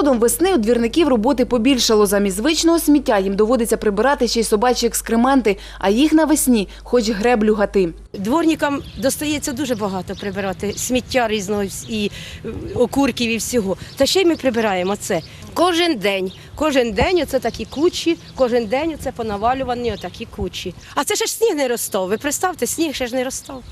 приходом весни у двірників роботи побільшало. Замість звичного сміття їм доводиться прибирати ще й собачі екскременти, а їх навесні хоч греблю гати. Дворникам достається дуже багато прибирати сміття різного і окурків і всього. Та ще й ми прибираємо це кожен день. Кожен день оце такі кучі, кожен день оце понавалювані отакі кучі. А це ще ж сніг не розстав. Ви представте, сніг ще ж не розстав.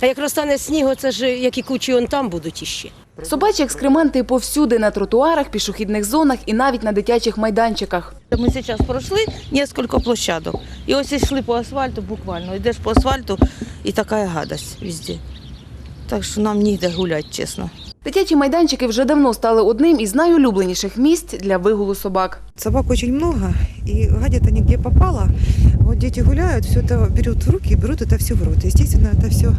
А як розтане сніг, це ж які кучі он там будуть іще. Собачі екскременти повсюди на тротуарах, пішохідних зонах і навіть на дитячих майданчиках. Ми зараз пройшли несколько площадок. і ось йшли по асфальту буквально. йдеш по асфальту, і така гадость везде. Так що нам ніде гулять, чесно. Дитячі майданчики вже давно стали одним із найулюбленіших місць для вигулу собак. Собак очень много, и гадят они где попало. Вот дети гуляют, все это берут в руки и берут это все в рот. Естественно, это все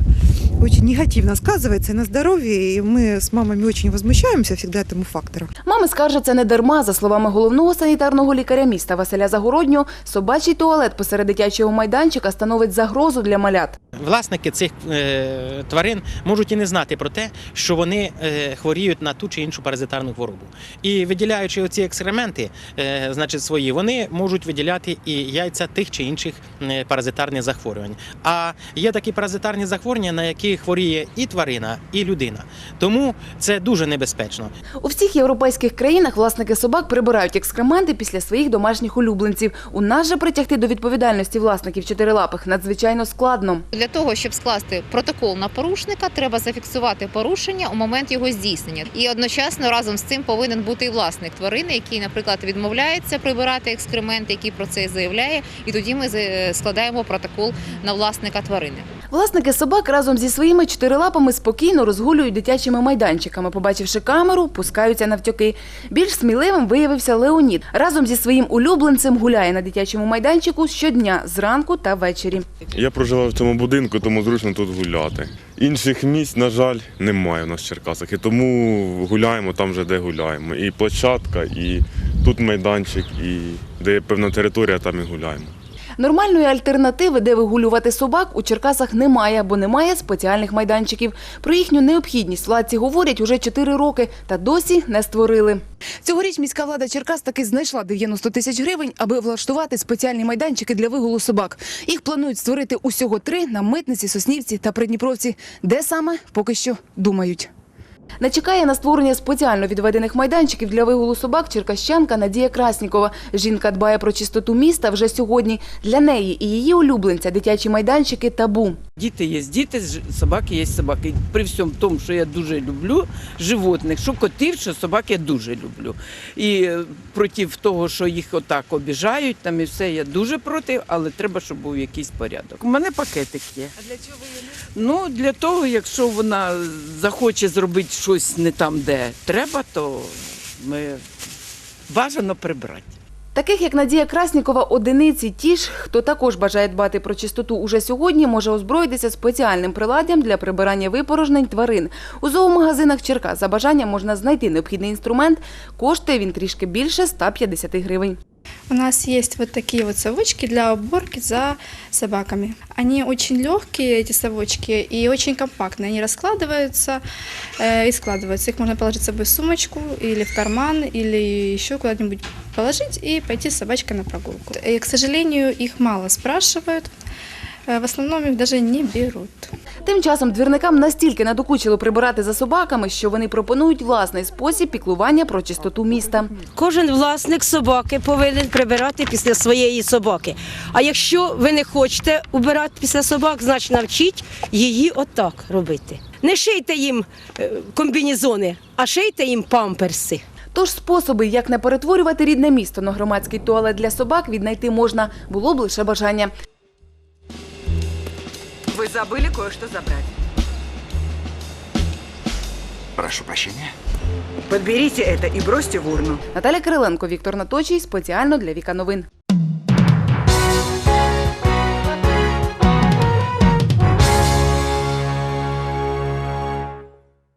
очень негативно сказывается и на здоровье, и мы с мамами очень возмущаемся всегда этому фактору. Мами скаржаться не дарма. За словами головного санітарного лікаря міста Василя Загороднього, собачий туалет посеред дитячого майданчика становить загрозу для малят. Власники цих е, тварин можуть і не знати про те, що вони е, хворіють на ту чи іншу паразитарну хворобу. І виділяючи оці екскременти, е, значить свої, вони можуть виділяти і яйця тих чи інших е, паразитарних захворювань. А є такі паразитарні захворювання, на які хворіє і тварина, і людина. Тому це дуже небезпечно. У всіх європейських країнах власники собак прибирають екскременти після своїх домашніх улюбленців. У нас же притягти до відповідальності власників чотирилапих надзвичайно складно. Для того, щоб скласти протокол на порушника, треба зафіксувати порушення у момент його здійснення. І одночасно разом з цим повинен бути і власник тварини, який, наприклад, відмовляється прибирати екскременти, який про це заявляє. І тоді ми складаємо протокол на власника тварини. Власники собак разом зі своїми чотирилапами спокійно розгулюють дитячими майданчиками. Побачивши камеру, пускаються навтьоки. Більш сміливим виявився Леонід. Разом зі своїм улюбленцем гуляє на дитячому майданчику щодня зранку та ввечері. Я проживаю в цьому будинку, тому зручно тут гуляти. Інших місць, на жаль, немає у нас в Черкасах. І тому гуляємо там же, де гуляємо. І площадка, і тут майданчик, і де є певна територія, там і гуляємо. Нормальної альтернативи, де вигулювати собак, у Черкасах немає, бо немає спеціальних майданчиків. Про їхню необхідність владці говорять уже 4 роки та досі не створили. Цьогоріч міська влада Черкас таки знайшла 90 тисяч гривень, аби влаштувати спеціальні майданчики для вигулу собак. Їх планують створити усього три на Митниці, Соснівці та Придніпровці. Де саме поки що думають. Не чекає на створення спеціально відведених майданчиків для вигулу собак черкащанка Надія Краснікова. Жінка дбає про чистоту міста вже сьогодні. Для неї і її улюбленця дитячі майданчики табу. Діти є діти, собаки є собаки. При всьому тому, що я дуже люблю животних, що котів, що собак я дуже люблю. І е, проти того, що їх отак обіжають, там і все, я дуже проти, але треба, щоб був якийсь порядок. У мене пакетик є. А для чого ви Ну, для того, якщо вона захоче зробити щось не там, де треба, то ми бажано прибрати. Таких як Надія Краснікова, одиниці ті ж, хто також бажає дбати про чистоту уже сьогодні, може озброїтися спеціальним приладдям для прибирання випорожнень тварин. У зоомагазинах Черкас за бажанням можна знайти необхідний інструмент. Коштує він трішки більше 150 гривень. У нас есть вот такие вот совочки для уборки за собаками. Они очень легкие, эти совочки, и очень компактные. Они раскладываются э, и складываются. Их можно положить с собой в сумочку или в карман, или еще куда-нибудь положить и пойти с собачкой на прогулку. И, к сожалению, их мало спрашивают. Э, В основном их даже не берут. Тим часом двірникам настільки надокучило прибирати за собаками, що вони пропонують власний спосіб піклування про чистоту міста. Кожен власник собаки повинен прибирати після своєї собаки. А якщо ви не хочете убирати після собак, значить навчіть її отак робити. Не шийте їм е, комбінезони, а шийте їм памперси. Тож способи, як не перетворювати рідне місто на громадський туалет для собак, віднайти можна, було б лише бажання. Вы забыли кое-что забрать. Прошу прощения. Подберите это и бросьте в урну. Наталя Кириленко, Віктор Наточій, спеціально для Віка Новин.